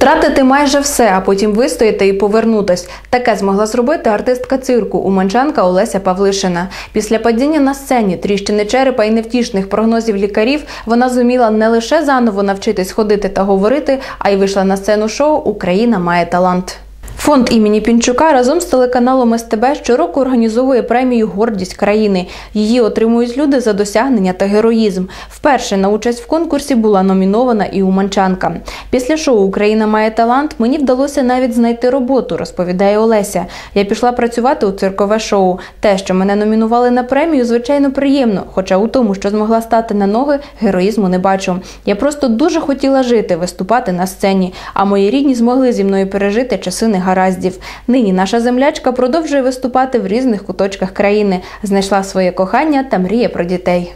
Втратити майже все, а потім вистояти і повернутись. Таке змогла зробити артистка цирку уманчанка Олеся Павлишина. Після падіння на сцені, тріщини черепа і невтішних прогнозів лікарів, вона зуміла не лише заново навчитись ходити та говорити, а й вийшла на сцену шоу Україна має талант. Фонд імені Пінчука разом з телеканалом СТБ щороку організовує премію Гордість країни. Її отримують люди за досягнення та героїзм. Вперше на участь в конкурсі була номінована і Уманчанка. Після шоу Україна має талант мені вдалося навіть знайти роботу, розповідає Олеся. Я пішла працювати у циркове шоу. Те, що мене номінували на премію, звичайно, приємно. Хоча у тому, що змогла стати на ноги, героїзму не бачу. Я просто дуже хотіла жити, виступати на сцені. А мої рідні змогли зі мною пережити часи негараздів. Нині наша землячка продовжує виступати в різних куточках країни, знайшла своє кохання та мріє про дітей.